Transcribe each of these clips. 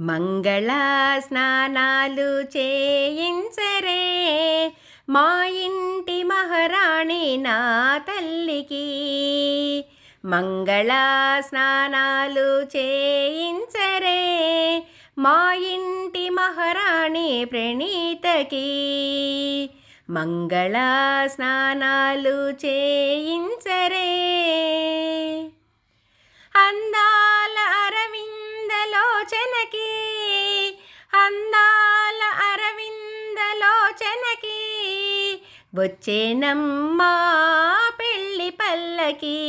మంగళ స్నానాలు చేయించరే. మా ఇంటి మహారాణి నా తల్లికి మంగళ స్నానాలు చేయించరే. మా ఇంటి మహారాణి ప్రణీతకి మంగళ స్నానాలు చేయించరే. అరవిందలోచనకి వచ్చేనమ్మా పెళ్ళి పల్లకి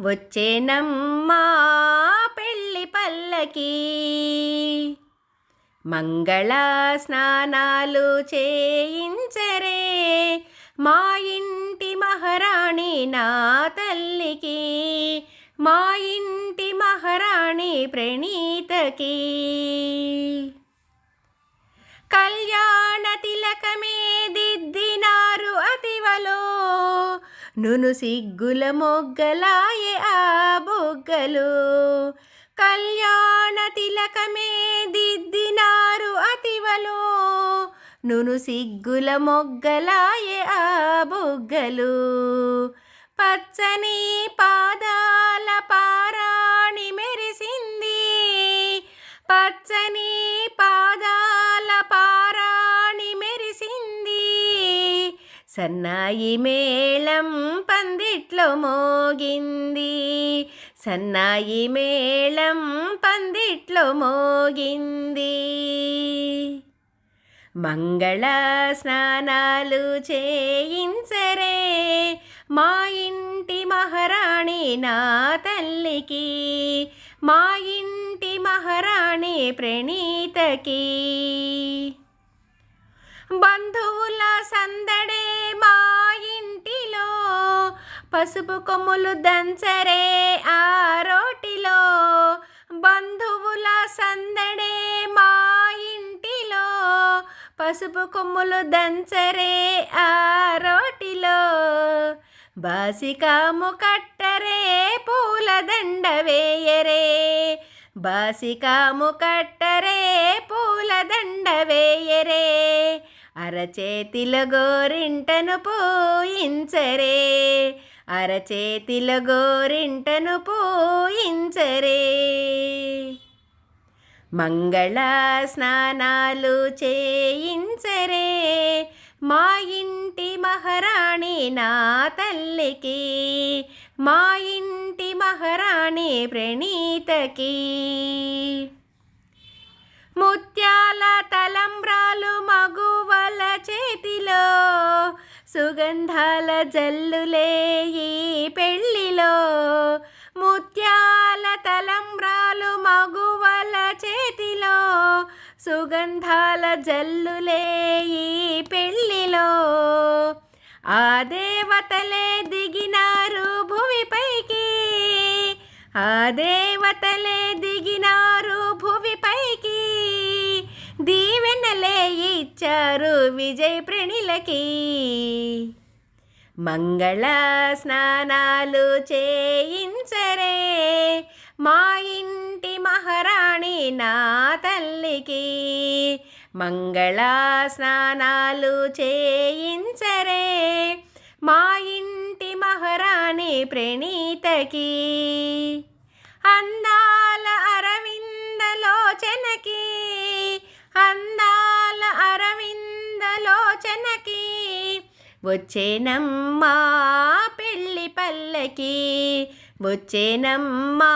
వచ్చేనమ్మా పెళ్ళి పల్లకి. మంగళ స్నానాలు చేయించరే మా ఇంటి మహారాణి నా తల్లికి మా ఇంటి మహారాణి ప్రణీతకి. కళ్యాణ తిలకమే దిద్దినారు అతివలో. నును సిగ్గుల మొగ్గలాయే ఆ బొగ్గలు. కళ్యాణ తిలకమే దిద్దినారు అతివలో. నును సిగ్గుల మొగ్గలాయే ఆ బొగ్గలు. పచ్చని పాదాల పారాణి మెరిసింది. పచ్చని సన్నాయి మేళం పందిట్లో మోగింది. సన్నాయి మేళం పందిట్లో మోగింది. మంగళ స్నానాలు చేయించరే మా ఇంటి మహారాణి నా తల్లికి. మా ఇంటి మహారాణి ప్రణీతకి. బంధువుల సందడే మా ఇంటిలో పసుపు కొమ్ములు దంచరే ఆ రోటిలో. బంధువుల సందడే మా ఇంటిలో పసుపు కొమ్ములు దంచరే ఆ రోటిలో. బాసికాము కట్టరే పూల దండ వేయరే. బాసికాము కట్టరే పూల దండ అరచేతిల గోరింటను పూయించరే. అరచేతిల గోరింటను పూయించరే. మంగళ స్నానాలు చేయించరే. మా ఇంటి మహారాణి నా తల్లికి మా ఇంటి మహారాణి ప్రణీతకి. ముత్యాల తలంబ్రాలు మగువల చేతిలో సుగంధాల జల్లులే ఈ పెళ్ళిలో. ముత్యాల తలంబ్రాలు మగువల చేతిలో సుగంధాల జల్లులే ఈ పెళ్ళిలో. ఆ దేవతలే దిగినారు భూమిపైకి ఆ దేవతలే దిగి దీవెనలే ఇచ్చారు విజయ్ ప్రణిలకి. మంగళ స్నానాలు చేయించరే మా ఇంటి మహారాణి నా తల్లికి. మంగళ స్నానాలు చేయించరే మా ఇంటి మహారాణి ప్రణీతకి. అందా వచ్చేనమ్మా పెళ్ళి పల్లకి వచ్చేనమ్మా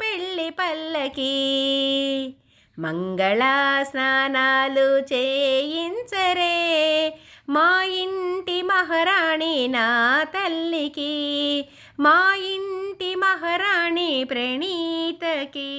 పెళ్ళి పల్లకి. మంగళ స్నానాలు చేయించరే మా ఇంటి మహారాణి నా తల్లికి మా ఇంటి మహారాణి ప్రణీతకి.